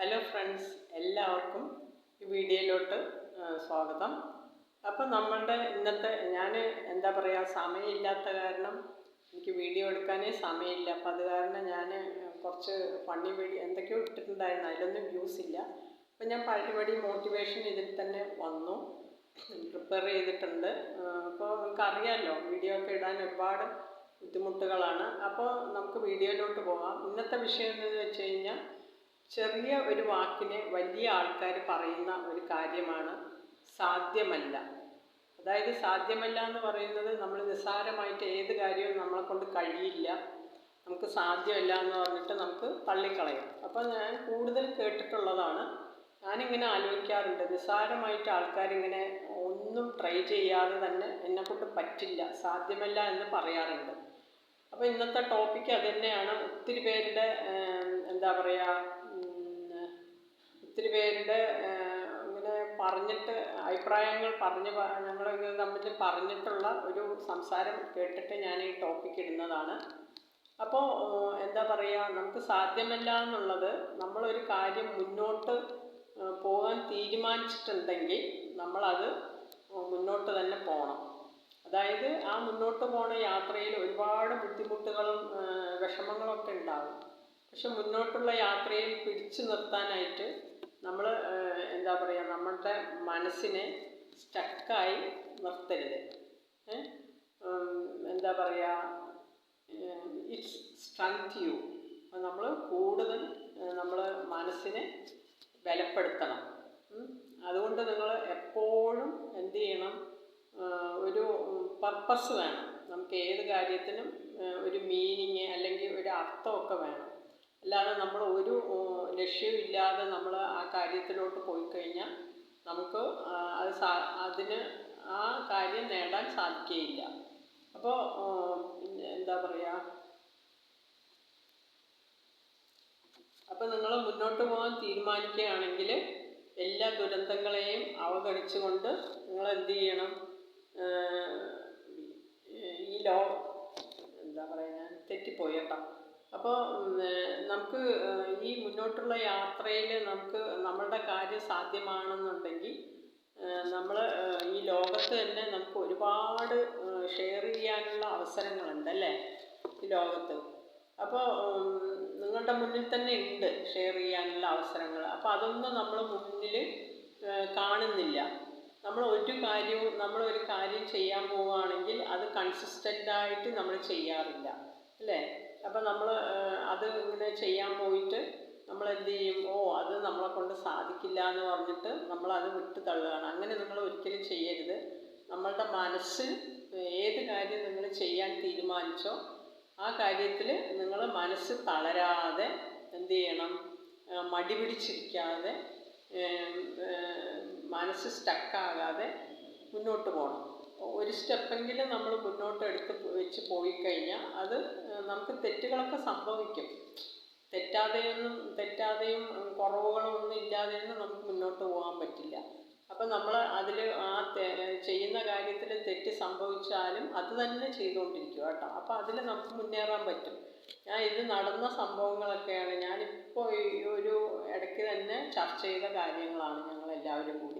Hello friends എല്ലാവർക്കും ഈ വീഡിയോയിലോട്ട് സ്വാഗതം. അപ്പം നമ്മളുടെ ഇന്നത്തെ ഞാൻ എന്താ പറയുക സമയമില്ലാത്ത കാരണം എനിക്ക് വീഡിയോ എടുക്കാനേ സമയമില്ല. അപ്പം അത് കാരണം ഞാൻ കുറച്ച് ഫണ്ണി വീഡിയോ എന്തൊക്കെയോ ഇട്ടിട്ടുണ്ടായിരുന്നു. അതിലൊന്നും വ്യൂസ് ഇല്ല. അപ്പം ഞാൻ പഴയപടി മോട്ടിവേഷൻ ഇതിൽ തന്നെ വന്നു. പ്രിപ്പയർ ചെയ്തിട്ടുണ്ട്. അപ്പോൾ നിങ്ങൾക്ക് അറിയാമല്ലോ വീഡിയോ ഒക്കെ ഇടാൻ ഒരുപാട് ബുദ്ധിമുട്ടുകളാണ്. അപ്പോൾ നമുക്ക് വീഡിയോയിലോട്ട് പോകാം. ഇന്നത്തെ വിഷയം എന്ന് വെച്ച് കഴിഞ്ഞാൽ ചെറിയ ഒരു വാക്കിനെ വലിയ ആൾക്കാർ പറയുന്ന ഒരു കാര്യമാണ് സാധ്യമല്ല. അതായത് സാധ്യമല്ല എന്ന് പറയുന്നത് നമ്മൾ നിസ്സാരമായിട്ട് ഏത് കാര്യവും നമ്മളെ കൊണ്ട് കഴിയില്ല. നമുക്ക് സാധ്യമല്ല എന്ന് പറഞ്ഞിട്ട് നമുക്ക് തള്ളിക്കളയാം. അപ്പോൾ ഞാൻ കൂടുതൽ കേട്ടിട്ടുള്ളതാണ്. ഞാനിങ്ങനെ ആലോചിക്കാറുണ്ട്. നിസ്സാരമായിട്ട് ആൾക്കാരിങ്ങനെ ഒന്നും ട്രൈ ചെയ്യാതെ തന്നെ എന്നെക്കൊണ്ട് പറ്റില്ല സാധ്യമല്ല എന്ന് പറയാറുണ്ട്. അപ്പോൾ ഇന്നത്തെ ടോപ്പിക്ക് അത് തന്നെയാണ് ഒത്തിരി പേരുടെ എന്താ പറയുക ഒത്തിരി പേരുടെ ഇങ്ങനെ പറഞ്ഞിട്ട് അഭിപ്രായങ്ങൾ പറഞ്ഞ് ഞങ്ങൾ തമ്മിൽ പറഞ്ഞിട്ടുള്ള ഒരു സംസാരം കേട്ടിട്ട് ഞാൻ ഈ ടോപ്പിക്ക് ഇടുന്നതാണ് അപ്പോൾ എന്താ പറയുക നമുക്ക് സാധ്യമല്ല എന്നുള്ളത് നമ്മളൊരു കാര്യം മുന്നോട്ട് പോകാൻ തീരുമാനിച്ചിട്ടുണ്ടെങ്കിൽ നമ്മളത് മുന്നോട്ട് തന്നെ പോകണം അതായത് ആ മുന്നോട്ട് പോണ യാത്രയിൽ ഒരുപാട് ബുദ്ധിമുട്ടുകളും വിഷമങ്ങളൊക്കെ ഉണ്ടാകും. പക്ഷെ മുന്നോട്ടുള്ള യാത്രയിൽ പിടിച്ചു നിർത്താനായിട്ട് നമ്മൾ എന്താ പറയുക നമ്മളുടെ മനസ്സിനെ സ്റ്റക്കായി നിർത്തരുത്? എന്താ പറയുക ഇറ്റ്സ് സ്ട്രെങ്ത് യു. നമ്മൾ കൂടുതൽ നമ്മൾ മനസ്സിനെ ബലപ്പെടുത്തണം. അതുകൊണ്ട് നിങ്ങൾ എപ്പോഴും എന്ത് ചെയ്യണം? ഒരു പർപ്പസ് വേണം. നമുക്ക് ഏത് കാര്യത്തിനും ഒരു മീനിങ് അല്ലെങ്കിൽ ഒരു അർത്ഥമൊക്കെ വേണം. അല്ലാതെ നമ്മൾ ഒരു ലക്ഷ്യമില്ലാതെ നമ്മൾ ആ കാര്യത്തിലോട്ട് പോയി കഴിഞ്ഞാൽ നമുക്ക് അത് സാ അതിന് ആ കാര്യം നേടാൻ സാധിക്കുകയില്ല അപ്പോൾ എന്താ പറയുക അപ്പോൾ നിങ്ങൾ മുന്നോട്ട് പോകാൻ തീരുമാനിക്കുകയാണെങ്കിൽ എല്ലാ ദുരന്തങ്ങളെയും അവഗണിച്ചുകൊണ്ട് നിങ്ങൾ എന്ത് ചെയ്യണം ഈ ലോ എന്താ പറയുക ഞാൻ തെറ്റിപ്പോയി കേട്ടോ. അപ്പോൾ നമുക്ക് ഈ മുന്നോട്ടുള്ള യാത്രയിൽ നമുക്ക് നമ്മളുടെ കാര്യം സാധ്യമാണെന്നുണ്ടെങ്കിൽ നമ്മൾ ഈ ലോകത്ത് തന്നെ നമുക്ക് ഒരുപാട് ഷെയർ ചെയ്യാനുള്ള അവസരങ്ങളുണ്ട് അല്ലേ? ഈ ലോകത്ത്. അപ്പോൾ നിങ്ങളുടെ മുന്നിൽ തന്നെ ഉണ്ട് ഷെയർ ചെയ്യാനുള്ള അവസരങ്ങൾ. അപ്പോൾ അതൊന്നും നമ്മൾ മുന്നിൽ കാണുന്നില്ല. നമ്മൾ ഒരു കാര്യവും നമ്മൾ ഒരു കാര്യം ചെയ്യാൻ പോവുകയാണെങ്കിൽ അത് കൺസിസ്റ്റന്റായിട്ട് നമ്മൾ ചെയ്യാറില്ല. അല്ലേ? അപ്പോൾ നമ്മൾ അത് ഇങ്ങനെ ചെയ്യാൻ പോയിട്ട് നമ്മൾ എന്ത് ചെയ്യും ഓ അത് നമ്മളെ കൊണ്ട് സാധിക്കില്ല എന്ന് പറഞ്ഞിട്ട് നമ്മൾ അത് വിട്ട് തള്ളുകയാണ്. അങ്ങനെ നിങ്ങൾ ഒരിക്കലും ചെയ്യരുത്. നമ്മളുടെ മനസ്സ് ഏത് കാര്യം നിങ്ങൾ ചെയ്യാൻ തീരുമാനിച്ചോ ആ കാര്യത്തിൽ നിങ്ങൾ മനസ്സ് തളരാതെ എന്ത് ചെയ്യണം മടി പിടിച്ചിരിക്കാതെ മനസ്സ് സ്റ്റക്കാകാതെ മുന്നോട്ട് പോകണം. ഒരു സ്റ്റെപ്പെങ്കിലും നമ്മൾ മുന്നോട്ട് എടുത്ത് വെച്ച് പോയി കഴിഞ്ഞാൽ അത് നമുക്ക് തെറ്റുകളൊക്കെ സംഭവിക്കും. തെറ്റാതെയൊന്നും തെറ്റാതെയും കുറവുകളൊന്നും ഇല്ലാതെയൊന്നും നമുക്ക് മുന്നോട്ട് പോകാൻ പറ്റില്ല. അപ്പം നമ്മൾ അതിൽ ആ ചെയ്യുന്ന കാര്യത്തിൽ തെറ്റ് സംഭവിച്ചാലും അത് തന്നെ ചെയ്തുകൊണ്ടിരിക്കുക കേട്ടോ. അപ്പോൾ അതിൽ നമുക്ക് മുന്നേറാൻ പറ്റും. ഞാൻ ഇത് നടന്ന സംഭവങ്ങളൊക്കെയാണ് ഞാനിപ്പോൾ ഈ ഒരു ഇടയ്ക്ക് തന്നെ ചർച്ച ചെയ്ത കാര്യങ്ങളാണ് ഞങ്ങൾ എല്ലാവരും കൂടി.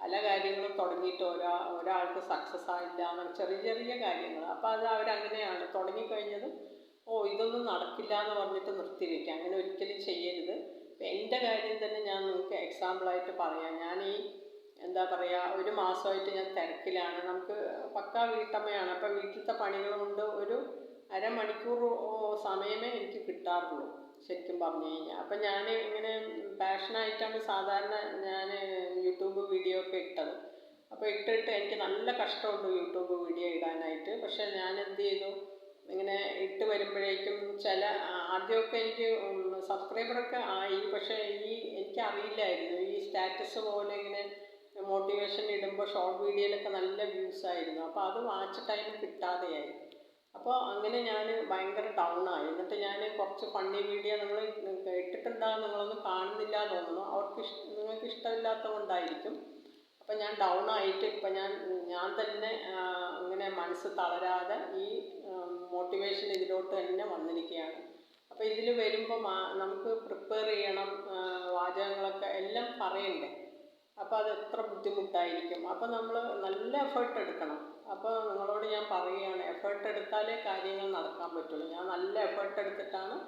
പല കാര്യങ്ങളും തുടങ്ങിയിട്ട് ഒരാ ഒരാൾക്ക് സക്സസ് ആയില്ല എന്നൊക്കെ ചെറിയ ചെറിയ കാര്യങ്ങൾ. അപ്പോൾ അത് അവരങ്ങനെയാണ്. തുടങ്ങിക്കഴിഞ്ഞതും ഓ ഇതൊന്നും നടക്കില്ല എന്ന് പറഞ്ഞിട്ട് നിർത്തിവെക്കുക. അങ്ങനെ ഒരിക്കലും ചെയ്യരുത്. എന്റെ കാര്യം തന്നെ ഞാൻ നിങ്ങൾക്ക് എക്സാമ്പിളായിട്ട് പറയാം. ഞാൻ ഈ എന്താ പറയുക ഒരു മാസമായിട്ട് ഞാൻ തിരക്കിലാണ്. നമുക്ക് പക്കാ വീട്ടമ്മയാണ്. അപ്പം വീട്ടിലത്തെ പണികൾ കൊണ്ട് ഒരു അരമണിക്കൂർ സമയമേ എനിക്ക് കിട്ടാറുള്ളൂ. ശരിക്കും പറഞ്ഞു കഴിഞ്ഞാൽ അപ്പം ഞാൻ ഇങ്ങനെ പാഷനായിട്ടാണ് സാധാരണ ഞാൻ യൂട്യൂബ് വീഡിയോ ഒക്കെ ഇട്ടത്. അപ്പോൾ ഇട്ടിട്ട് എനിക്ക് നല്ല കഷ്ടമുണ്ട് യൂട്യൂബ് വീഡിയോ ഇടാനായിട്ട്. പക്ഷെ ഞാൻ എന്ത് ചെയ്തു? ഇങ്ങനെ ഇട്ട് വരുമ്പോഴേക്കും ചില ആദ്യമൊക്കെ എനിക്ക് സബ്സ്ക്രൈബറൊക്കെ ആയി. പക്ഷേ ഈ എനിക്ക് അറിയില്ലായിരുന്നു ഈ സ്റ്റാറ്റസ് പോലെ ഇങ്ങനെ മോട്ടിവേഷൻ ഇടുമ്പോൾ ഷോർട്ട് വീഡിയോയിലൊക്കെ നല്ല വ്യൂസ് ആയിരുന്നു. അപ്പോൾ അത് വാച്ച് ടൈം കിട്ടാതെയായി. അപ്പോൾ അങ്ങനെ ഞാൻ ഭയങ്കര ഡൗൺ ആയി. എന്നിട്ട് ഞാൻ കുറച്ച് ഫണ്ണി വീഡിയോ നമ്മൾ ഇട്ടിട്ടുണ്ടാകുന്ന കാണുന്നില്ല തോന്നുന്നു. അവർക്ക് ഇഷ്ട നിങ്ങൾക്ക് ഇഷ്ടമില്ലാത്ത കൊണ്ടായിരിക്കും അപ്പം ഞാൻ ഡൗൺ ആയിട്ട് ഇപ്പം ഞാൻ ഞാൻ തന്നെ അങ്ങനെ മനസ്സ് തളരാതെ ഈ മോട്ടിവേഷൻ ഇതിലോട്ട് തന്നെ വന്നിരിക്കുകയാണ്. അപ്പോൾ ഇതിൽ വരുമ്പോൾ നമുക്ക് പ്രിപ്പയർ ചെയ്യണം വാചകങ്ങളൊക്കെ എല്ലാം പറയണ്ടേ? അപ്പോൾ അത് എത്ര ബുദ്ധിമുട്ടായിരിക്കും? അപ്പോൾ നമ്മൾ നല്ല എഫേർട്ട് എടുക്കണം. അപ്പോൾ നിങ്ങളോട് ഞാൻ പറയുകയാണ് എഫേർട്ട് എടുത്താലേ കാര്യങ്ങൾ നടക്കാൻ പറ്റുള്ളൂ. ഞാൻ നല്ല എഫേർട്ട് എടുത്തിട്ടാണ്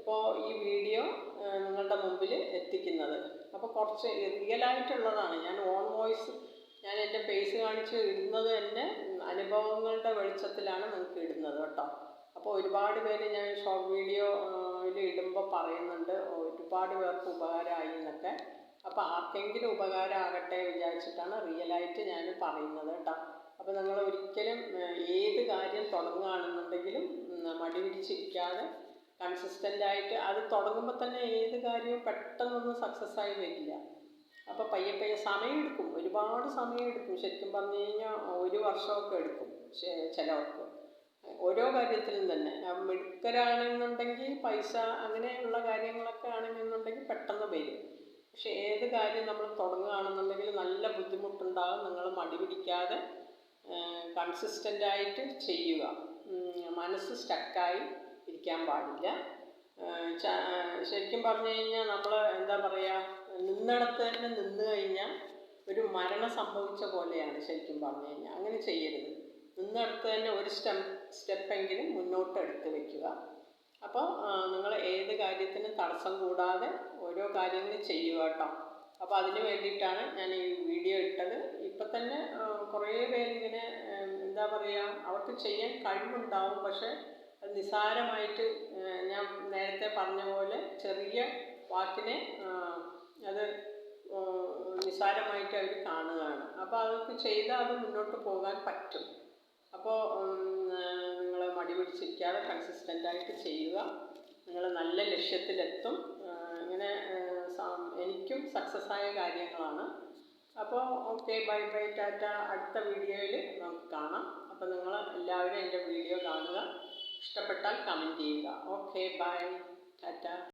ഇപ്പോൾ ഈ വീഡിയോ നിങ്ങളുടെ മുമ്പിൽ എത്തിക്കുന്നത്. അപ്പോൾ കുറച്ച് റിയലായിട്ടുള്ളതാണ് ഞാൻ ഓൺ വോയിസ് ഞാൻ എന്റെ ഫേസ് കാണിച്ച് ഇടുന്നത് തന്നെ അനുഭവങ്ങളുടെ വെളിച്ചത്തിലാണ് നിങ്ങൾക്ക് ഇടുന്നത് കേട്ടോ. അപ്പോൾ ഒരുപാട് പേര് ഞാൻ ഷോർട്ട് വീഡിയോയിൽ ഇടുമ്പോൾ പറയുന്നുണ്ട് ഒരുപാട് പേർക്ക് ഉപകാരമായി എന്നൊക്കെ. അപ്പോൾ ആർക്കെങ്കിലും ഉപകാരമാകട്ടെ വിചാരിച്ചിട്ടാണ് റിയലായിട്ട് ഞാൻ പറയുന്നത് കേട്ടോ. അപ്പോൾ നിങ്ങൾ ഒരിക്കലും ഏത് കാര്യം തുടങ്ങുകയാണെന്നുണ്ടെങ്കിലും മടി പിടിച്ചിരിക്കാതെ കൺസിസ്റ്റന്റ് ആയിട്ട് അത് തുടങ്ങുമ്പോൾ തന്നെ ഏത് കാര്യവും പെട്ടെന്നൊന്നും സക്സസ് ആയി വരില്ല. അപ്പോൾ പയ്യെ പയ്യെ സമയമെടുക്കും ഒരുപാട് സമയമെടുക്കും ശരിക്കും പറഞ്ഞു കഴിഞ്ഞാൽ ഒരു വർഷമൊക്കെ എടുക്കും ചിലവർക്ക് ഓരോ കാര്യത്തിലും തന്നെ. മിടുക്കരാണെന്നുണ്ടെങ്കിൽ പൈസ അങ്ങനെയുള്ള കാര്യങ്ങളൊക്കെ ആണെന്നുണ്ടെങ്കിൽ പെട്ടെന്ന് വരും. പക്ഷെ ഏത് കാര്യം നമ്മൾ തുടങ്ങുകയാണെന്നുണ്ടെങ്കിൽ നല്ല ബുദ്ധിമുട്ടുണ്ടാകും നിങ്ങൾ മടി പിടിക്കാതെ കൺസിസ്റ്റന്റായിട്ട് ചെയ്യുക. മനസ്സ് സ്റ്റക്കായി ഇരിക്കാൻ പാടില്ല. ശരിക്കും പറഞ്ഞു കഴിഞ്ഞാൽ നമ്മൾ എന്താ പറയുക നിന്നിടത്ത് തന്നെ നിന്ന് കഴിഞ്ഞാൽ ഒരു മരണം സംഭവിച്ച പോലെയാണ് ശരിക്കും പറഞ്ഞു കഴിഞ്ഞാൽ. അങ്ങനെ ചെയ്യരുത്. നിന്നിടത്ത് തന്നെ ഒരു സ്റ്റെപ്പ് സ്റ്റെപ്പെങ്കിലും മുന്നോട്ട് എടുത്ത് വെക്കുക. അപ്പോൾ നിങ്ങൾ ഏത് കാര്യത്തിനും തടസ്സം കൂടാതെ ഓരോ കാര്യങ്ങളും ചെയ്യുക കേട്ടോ. അപ്പോൾ അതിന് വേണ്ടിയിട്ടാണ് ഞാൻ ഈ വീഡിയോ ഇട്ടത്. ഇപ്പം തന്നെ കുറേ പേരിങ്ങനെ എന്താ പറയുക അവർക്ക് ചെയ്യാൻ കഴിവുണ്ടാവും. പക്ഷേ നിസ്സാരമായിട്ട് ഞാൻ നേരത്തെ പറഞ്ഞ പോലെ ചെറിയ വാക്കിനെ അത് നിസ്സാരമായിട്ട് അവർ കാണുകയാണ്. അപ്പോൾ അതൊക്കെ ചെയ്താൽ അത് മുന്നോട്ട് പോകാൻ പറ്റും. അപ്പോൾ നിങ്ങൾ മടി പിടിച്ചിരിക്കാതെ കൺസിസ്റ്റന്റായിട്ട് ചെയ്യുക. നിങ്ങൾ നല്ല ലക്ഷ്യത്തിലെത്തും. ഇങ്ങനെ എനിക്കും സക്സസ് ആയ കാര്യങ്ങളാണ്. അപ്പോൾ ഓക്കെ ബൈ ബൈ ടാറ്റ. അടുത്ത വീഡിയോയിൽ നമുക്ക് കാണാം. അപ്പോൾ നിങ്ങൾ എല്ലാവരും എന്റെ വീഡിയോ കാണുക. ഇഷ്ടപ്പെട്ടാൽ കമന്റ് ചെയ്യുക. Okay bye Tata